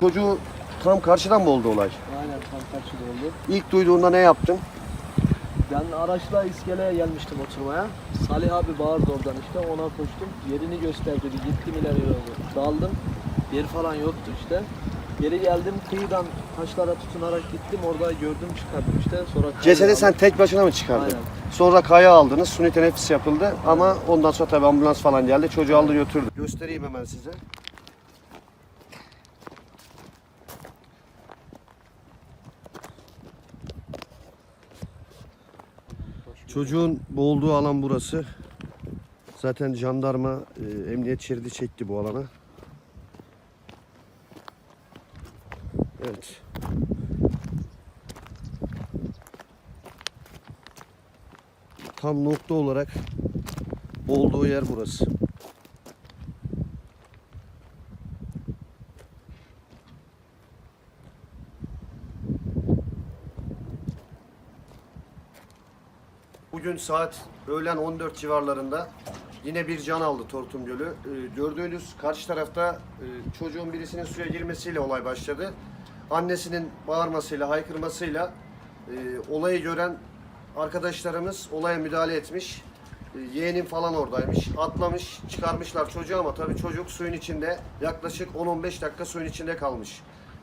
Çocuğu tam karşıdan mı oldu olay? Aynen tam kaçı oldu. İlk duyduğunda ne yaptın? Ben araçla iskeleye gelmiştim oturmaya. Salih abi bağırdı oradan işte ona koştum. Yerini gösterdi. Bir gittim ileri doğru. Daldım. Yer falan yoktu işte. Geri geldim kıyıdan taşlara tutunarak gittim. Orada gördüm çıkardım işte. Sonra Cesedi sen tek başına mı çıkardın? Aynen. Sonra kaya aldınız, suni teneffüs yapıldı ama ondan sonra tabii ambulans falan geldi. Çocuğu aldı götürdü. Göstereyim hemen size. Çocuğun boğulduğu alan burası. Zaten jandarma, e, emniyet şeridi çekti bu alana. Evet. Tam nokta olarak olduğu yer burası. Bugün saat öğlen 14 civarlarında yine bir can aldı Tortum Gölü. Ee, gördüğünüz karşı tarafta e, çocuğun birisinin suya girmesiyle olay başladı. Annesinin bağırmasıyla, haykırmasıyla e, olayı gören arkadaşlarımız olaya müdahale etmiş. E, yeğenim falan oradaymış. Atlamış, çıkarmışlar çocuğu ama tabii çocuk suyun içinde yaklaşık 10-15 dakika suyun içinde kalmış.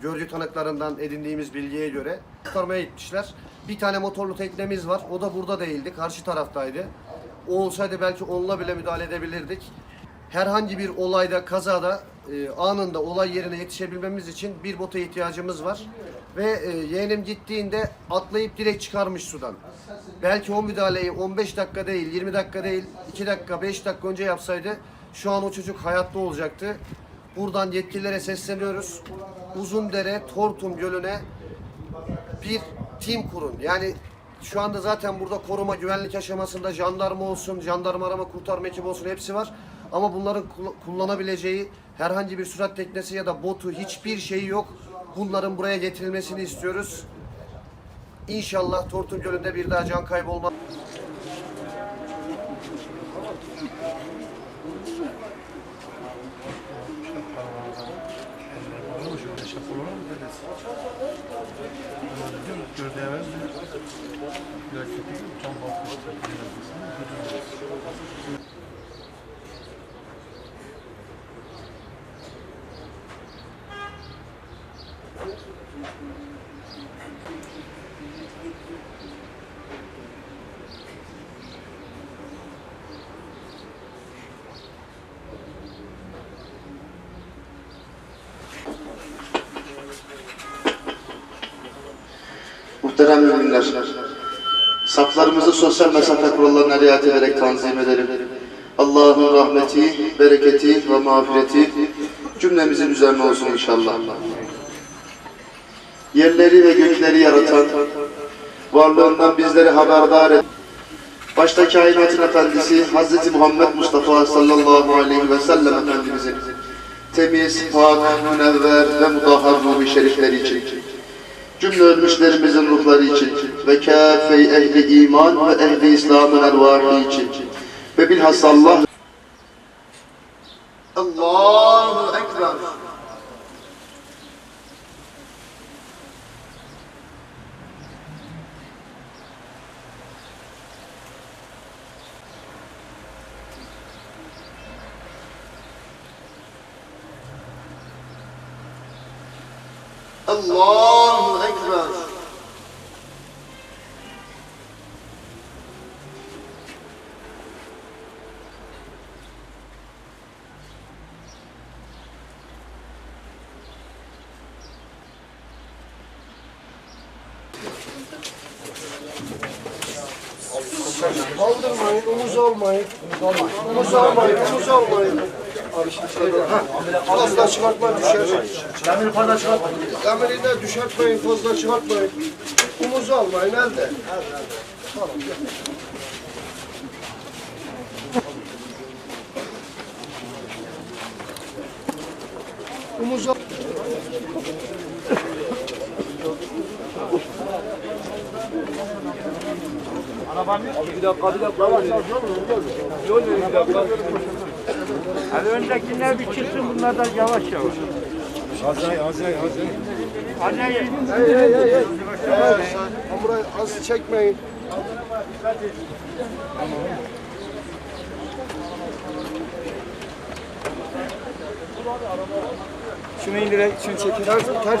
Görgü tanıklarından edindiğimiz bilgiye göre kurtarmaya gitmişler. Bir tane motorlu teknemiz var. O da burada değildi. Karşı taraftaydı. O olsaydı belki onunla bile müdahale edebilirdik. Herhangi bir olayda, kazada e, anında olay yerine yetişebilmemiz için bir bota ihtiyacımız var. Ve e, yeğenim gittiğinde atlayıp direkt çıkarmış sudan. Belki o müdahaleyi 15 dakika değil, 20 dakika değil, 2 dakika, 5 dakika önce yapsaydı şu an o çocuk hayatta olacaktı. Buradan yetkililere sesleniyoruz. Uzundere, Tortum Gölü'ne bir tim kurun. Yani şu anda zaten burada koruma güvenlik aşamasında jandarma olsun, jandarma arama kurtarma ekibi olsun hepsi var. Ama bunların kul- kullanabileceği herhangi bir sürat teknesi ya da botu hiçbir şeyi yok. Bunların buraya getirilmesini istiyoruz. İnşallah Tortum Gölü'nde bir daha can kaybı olmaz. Muhterem müminler, saflarımızı sosyal mesafe kurallarına riayet ederek tanzim edelim. Allah'ın rahmeti, bereketi ve mağfireti cümlemizin üzerine olsun inşallah. Yerleri ve gökleri yaratan, varlığından bizleri haberdar et. Başta kainatın efendisi Hz. Muhammed Mustafa sallallahu aleyhi ve sellem Efendimizin temiz, pak, münevver ve mudahhar ruhu şerifleri için cümle ölmüşlerimizin ruhları için ve kâfe ehli iman ve ehli İslam'ın ervahı için. Ve bilhassa Allah Allahu Ekber Allahu Ekber Kaldırmayın, omuz almayın. Omuz almayın, omuz almayın. Fazla çıkartma düşer. Demiri fazla çıkartmayın. Demiri de düşertmeyin, fazla çıkartmayın. Omuz almayın, elde. Tamam, gel. Omuz al. Bir dakika bir dakika. Yol verin bir dakika. Hadi öndekiler bir çıksın bunlar da yavaş yavaş. Azay, azay, azay. Anne Hey, hey, hey, hey. Burayı az çekmeyin. şunu indirek, şunu çekin. Ters, ters.